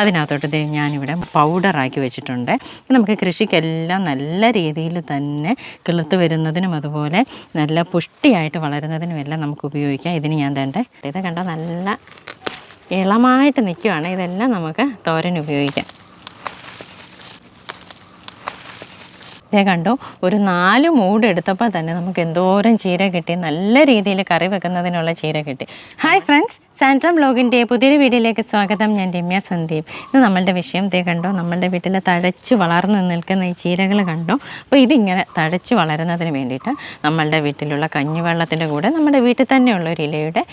അതിനകത്തോട്ട് ഞാനിവിടെ പൗഡറാക്കി വെച്ചിട്ടുണ്ട്. നമുക്ക് കൃഷിക്കെല്ലാം നല്ല രീതിയിൽ തന്നെ കിളുത്ത് വരുന്നതിനും അതുപോലെ നല്ല പുഷ്ടിയായിട്ട് വളരുന്നതിനും എല്ലാം നമുക്ക് ഉപയോഗിക്കാം. ഇതിന് ഞാൻ തേണ്ടേ ഇത് കണ്ട? നല്ല ഇളമായിട്ട് നിൽക്കുവാണ് ഇതെല്ലാം നമുക്ക് തോരൻ ഉപയോഗിക്കാം. ഇതേ കണ്ടു? ഒരു നാല് മൂട് എടുത്തപ്പോൾ തന്നെ നമുക്ക് എന്തോരം ചീര കിട്ടി. നല്ല രീതിയിൽ കറി വെക്കുന്നതിനുള്ള ചീര കിട്ടി. Hi friends. സാൻട്രം ബ്ലോഗിന്റെ പുതിയൊരു വീഡിയോയിലേക്ക് സ്വാഗതം. ഞാൻ രമ്യ സന്ദീപ്. ഇത് നമ്മളുടെ വിഷയം ദേ കണ്ടോ? നമ്മളുടെ വീട്ടിൽ തഴച്ച് വളർന്ന് നിൽക്കുന്ന ഈ ചീരകൾ കണ്ടോ? അപ്പോൾ ഇതിങ്ങനെ തഴച്ച് വളരുന്നതിന് വേണ്ടിയിട്ട് നമ്മളുടെ വീട്ടിലുള്ള കഞ്ഞിവെള്ളത്തിന്റെ കൂടെ നമ്മുടെ വീട്ടിൽ തന്നെയുള്ള ഒരു ഇലയുടെ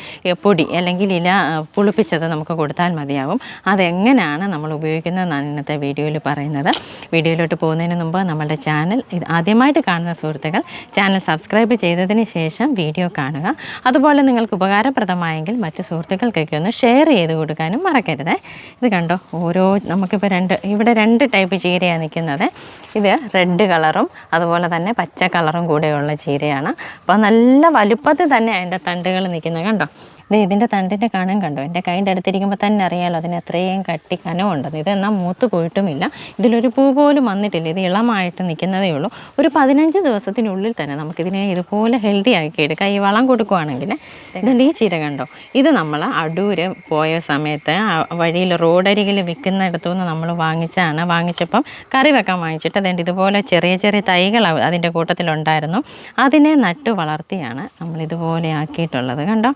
പൊടി അല്ലെങ്കിൽ ഇല പുളിപ്പിച്ചത് നമുക്ക് കൊടുത്താൽ മതിയാവും. അതെങ്ങനെയാണ് നമ്മൾ ഉപയോഗിക്കുന്നതെന്നാണ് ഇന്നത്തെ വീഡിയോയിൽ പറയുന്നത്. വീഡിയോയിലോട്ട് പോകുന്നതിന് മുമ്പ് നമ്മളുടെ ചാനൽ ഇത് ആദ്യമായിട്ട് കാണുന്ന സുഹൃത്തുക്കൾ ചാനൽ സബ്സ്ക്രൈബ് ചെയ്തതിന് ശേഷം വീഡിയോ കാണുക. അതുപോലെ നിങ്ങൾക്ക് ഉപകാരപ്രദമായെങ്കിൽ മറ്റ് സുഹൃത്തുക്കൾക്കൊക്കെ ഒന്ന് ഷെയർ ചെയ്ത് കൊടുക്കാനും മറക്കരുത്. ഇത് കണ്ടോ? ഓരോ നമുക്കിപ്പോൾ രണ്ട് ഇവിടെ രണ്ട് ടൈപ്പ് ചീരയാണ് നിൽക്കുന്നത്. ഇത് റെഡ് കളറും അതുപോലെ തന്നെ പച്ച കളറും കൂടെയുള്ള ചീരയാണ്. അപ്പോൾ നല്ല വലുപ്പത്തിൽ തന്നെ അതിന്റെ തണ്ടുകൾ നിൽക്കുന്നത് കണ്ടോ? ഇത് ഇതിന്റെ തണ്ടിന്റെ കണം കണ്ടോ? എന്റെ കൈന്റെ അടുത്തിരിക്കുമ്പോൾ തന്നെ അറിയാലോ അതിന് എത്രയും കട്ടി കനമുണ്ടെന്ന് എന്നാൽ മൂത്ത് പോയിട്ടുമില്ല. ഇതിലൊരു പൂ പോലും വന്നിട്ടില്ല. ഇത് ഇളമായിട്ട് നിൽക്കുന്നതേ ഉള്ളൂ. ഒരു പതിനഞ്ച് ദിവസത്തിനുള്ളിൽ തന്നെ നമുക്കിതിനെ ഇതുപോലെ ഹെൽത്തി ആക്കി എടുക്കാം. ഈ വളം കൊടുക്കുവാണെങ്കിൽ ഇതിന്റെ ഈ ചീര കണ്ടോ? ഇത് നമ്മൾ അടൂര് പോയ സമയത്ത് വഴിയിൽ റോഡരികിൽ വിൽക്കുന്നിടത്തു നിന്ന് നമ്മൾ വാങ്ങിച്ചാണ്. വാങ്ങിച്ചപ്പം കറി വെക്കാൻ വാങ്ങിച്ചിട്ട് അതുകൊണ്ട് ഇതുപോലെ ചെറിയ ചെറിയ തൈകൾ അതിന്റെ കൂട്ടത്തിലുണ്ടായിരുന്നു. അതിനെ നട്ടു വളർത്തിയാണ് നമ്മൾ ഇതുപോലെ ആക്കിയിട്ടുള്ളത്. കണ്ടോ?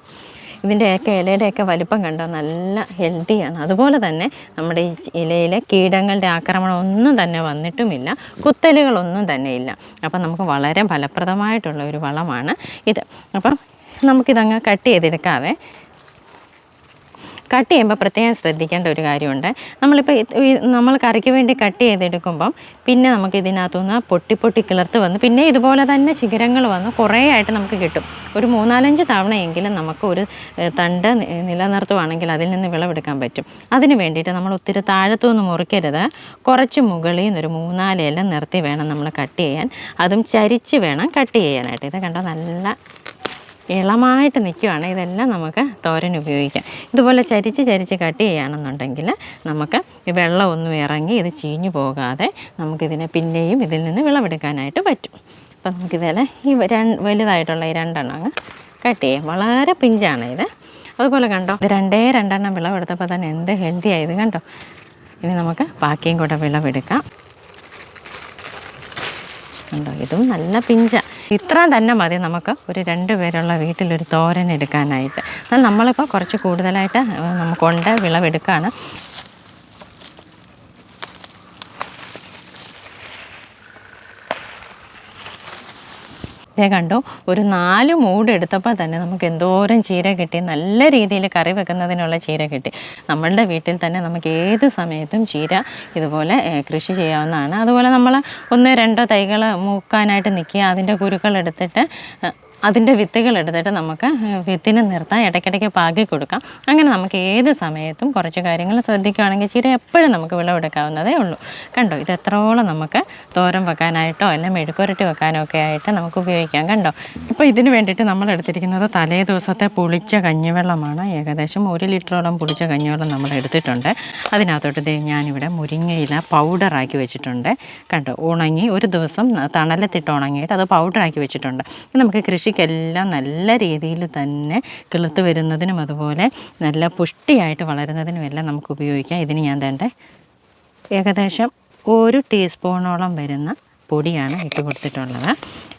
ഇതിന്റെയൊക്കെ ഇലയുടെയൊക്കെ വലിപ്പം കണ്ടോ? നല്ല ഹെൽത്തിയാണ് അതുപോലെ തന്നെ നമ്മുടെ ഈ ഇലയിലെ കീടങ്ങളുടെ ആക്രമണം ഒന്നും തന്നെ വന്നിട്ടുമില്ല. കുത്തലുകളൊന്നും തന്നെ ഇല്ല. അപ്പം നമുക്ക് വളരെ ഫലപ്രദമായിട്ടുള്ള ഒരു വളമാണ് ഇത്. അപ്പം നമുക്കിതങ്ങ് കട്ട് ചെയ്തെടുക്കാവേ. കട്ട് ചെയ്യുമ്പോൾ പ്രത്യേകം ശ്രദ്ധിക്കേണ്ട ഒരു കാര്യമുണ്ട്. നമ്മളിപ്പോൾ നമ്മൾ കറിക്ക് വേണ്ടി കട്ട് ചെയ്തെടുക്കുമ്പം പിന്നെ നമുക്ക് ഇതിനകത്തുനിന്ന് പൊട്ടി പൊട്ടി കിളർത്ത് വന്ന് പിന്നെ ഇതുപോലെ തന്നെ ശിഖരങ്ങൾ വന്ന് കുറേ ആയിട്ട് നമുക്ക് കിട്ടും. ഒരു മൂന്നാലഞ്ച് തവണയെങ്കിലും നമുക്ക് ഒരു തണ്ട് നിലനിർത്തുവാണെങ്കിൽ അതിൽ നിന്ന് വിളവെടുക്കാൻ പറ്റും. അതിന് വേണ്ടിയിട്ട് നമ്മൾ ഒത്തിരി താഴത്തുനിന്ന് മുറിക്കരുത്. കുറച്ച് മുകളിൽ നിന്ന് ഒരു മൂന്നാൽ ഇല നിർത്തി വേണം നമ്മൾ കട്ട് ചെയ്യാൻ. അതും ചരിച്ച് വേണം കട്ട് ചെയ്യാനായിട്ട്. ഇത് കണ്ടോ നല്ല ഇളമായിട്ട് നിൽക്കുകയാണ് ഇതെല്ലാം നമുക്ക് തോരൻ ഉപയോഗിക്കാം. ഇതുപോലെ ചരിച്ച് ചരിച്ച് കട്ട് ചെയ്യുകയാണെന്നുണ്ടെങ്കിൽ നമുക്ക് ഈ വെള്ളമൊന്നും ഇറങ്ങി ഇത് ചീഞ്ഞു പോകാതെ നമുക്കിതിനെ പിന്നെയും ഇതിൽ നിന്ന് വിളവെടുക്കാനായിട്ട് പറ്റും. അപ്പം നമുക്കിതിൽ ഈ വലുതായിട്ടുള്ള ഈ രണ്ടെണ്ണം അങ്ങ് കട്ട് ചെയ്യാം. വളരെ പിഞ്ചാണ് ഇത്. അതുപോലെ കണ്ടോ രണ്ടേ രണ്ടെണ്ണം വിളവെടുത്തപ്പോൾ തന്നെ എന്ത് ഹെൽത്തി ആയത് കണ്ടോ? ഇനി നമുക്ക് ബാക്കിയും കൂടെ വിളവെടുക്കാം. കണ്ടോ ഇതും നല്ല പിഞ്ച. ഇത്ര തന്നെ മതി നമുക്ക് ഒരു രണ്ട് പേരുള്ള വീട്ടിലൊരു തോരൻ എടുക്കാനായിട്ട് നമ്മളിപ്പോൾ കുറച്ച് കൂടുതലായിട്ട് നമുക്കുണ്ട് വിളവെടുക്കുകയാണ് ഇതേ കണ്ടു? ഒരു നാല് മൂട് എടുത്തപ്പോൾ തന്നെ നമുക്ക് എന്തോരം ചീര കിട്ടി. നല്ല രീതിയിൽ കറി വെക്കുന്നതിനുള്ള ചീര കിട്ടി. നമ്മളുടെ വീട്ടിൽ തന്നെ നമുക്ക് ഏത് സമയത്തും ചീര ഇതുപോലെ കൃഷി ചെയ്യാവുന്നതാണ്. അതുപോലെ നമ്മൾ ഒന്ന് രണ്ടോ തൈകൾ മൂക്കാനായിട്ട് നിൽക്കുക. അതിന്റെ കുരുക്കൾ എടുത്തിട്ട് അതിന്റെ വിത്തുകൾ എടുത്തിട്ട് നമുക്ക് വിത്തിന് നിർത്താൻ ഇടയ്ക്കിടയ്ക്ക് പാകി കൊടുക്കാം. അങ്ങനെ നമുക്ക് ഏത് സമയത്തും കുറച്ച് കാര്യങ്ങൾ ശ്രദ്ധിക്കുകയാണെങ്കിൽ ചീര എപ്പോഴും നമുക്ക് വിളവെടുക്കാവുന്നതേ ഉള്ളൂ. കണ്ടോ? ഇത് എത്രോളം നമുക്ക് തോരൻ വെക്കാനായിട്ടോ അല്ലെങ്കിൽ മെഴുക്കുരട്ടി വെക്കാനോ ഒക്കെ ആയിട്ട് നമുക്ക് ഉപയോഗിക്കാം. കണ്ടോ? ഇപ്പോൾ ഇതിന് വേണ്ടിയിട്ട് നമ്മൾ എടുത്തിരിക്കുന്നത് തലേ ദിവസത്തെ പുളിച്ച കഞ്ഞിവെള്ളമാണ്. ഏകദേശം ഒരു ലിറ്ററോളം പുളിച്ച കഞ്ഞിവെള്ളം നമ്മൾ എടുത്തിട്ടുണ്ട്. അതിനകത്തോട്ട് ഞാനിവിടെ മുരിങ്ങയില പൗഡറാക്കി വെച്ചിട്ടുണ്ട്. കണ്ടോ? ഉണങ്ങി ഒരു ദിവസം തണലത്തിട്ട് ഉണങ്ങിയിട്ട് അത് പൗഡറാക്കി വെച്ചിട്ടുണ്ട്. നമുക്ക് നമുക്ക് കൃഷിക്കെല്ലാം നല്ല രീതിയിൽ തന്നെ കിളുത്ത് വരുന്നതിനും അതുപോലെ നല്ല പുഷ്ടിയായിട്ട് വളരുന്നതിനും എല്ലാം നമുക്ക് ഉപയോഗിക്കാം. ഇതിന് ഞാൻ തേണ്ടേ ഏകദേശം ഒരു ടീസ്പൂണോളം വരുന്ന പൊടിയാണ് ഇട്ട് കൊടുത്തിട്ടുള്ളത്.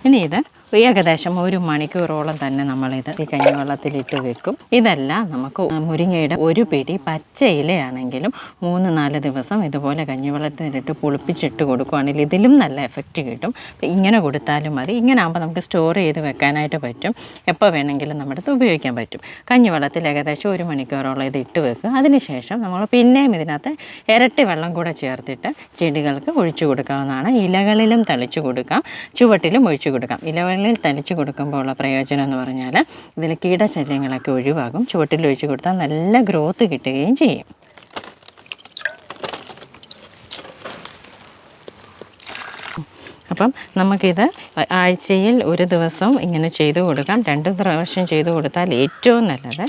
ഇനി ഇത് ഏകദേശം ഒരു മണിക്കൂറോളം തന്നെ നമ്മളിത് ഈ കഞ്ഞിവെള്ളത്തിലിട്ട് വെക്കും. ഇതെല്ലാം നമുക്ക് മുരിങ്ങയുടെ ഒരു പിടി പച്ച ഇലയാണെങ്കിലും മൂന്ന് നാല് ദിവസം ഇതുപോലെ കഞ്ഞിവെള്ളത്തിലിട്ട് പുളിപ്പിച്ചിട്ട് കൊടുക്കുകയാണെങ്കിൽ ഇതിലും നല്ല എഫക്റ്റ് കിട്ടും. ഇങ്ങനെ കൊടുത്താലും മതി. ഇങ്ങനെ ആകുമ്പോൾ നമുക്ക് സ്റ്റോർ ചെയ്ത് വെക്കാനായിട്ട് പറ്റും. എപ്പോൾ വേണമെങ്കിലും നമ്മുടെ അടുത്ത് ഉപയോഗിക്കാൻ പറ്റും. കഞ്ഞിവെള്ളത്തിൽ ഏകദേശം ഒരു മണിക്കൂറോളം ഇത് ഇട്ട് വെക്കുക. അതിനുശേഷം നമ്മൾ പിന്നെയും ഇതിനകത്ത് ഇരട്ടി വെള്ളം കൂടെ ചേർത്തിട്ട് ചെടികൾക്ക് ഒഴിച്ചു കൊടുക്കാവുന്നതാണ്. ഇലകളിലും തളിച്ചു കൊടുക്കാം. ചുവട്ടിലും ഒഴിച്ചു കൊടുക്കാം. ഇലകളിൽ തളിച്ചു കൊടുക്കുമ്പോൾ ഉള്ള പ്രയോജനം എന്ന് പറഞ്ഞാൽ ഇതിൽ കീടശല്യങ്ങളൊക്കെ ഒഴിവാകും. ചുവട്ടിൽ ഒഴിച്ചു കൊടുത്താൽ നല്ല ഗ്രോത്ത് കിട്ടുകയും ചെയ്യും. അപ്പം നമുക്കിത് ആഴ്ചയിൽ ഒരു ദിവസം ഇങ്ങനെ ചെയ്തു കൊടുക്കാം. രണ്ട് പ്രാവശ്യം ചെയ്തു കൊടുത്താൽ ഏറ്റവും നല്ലത്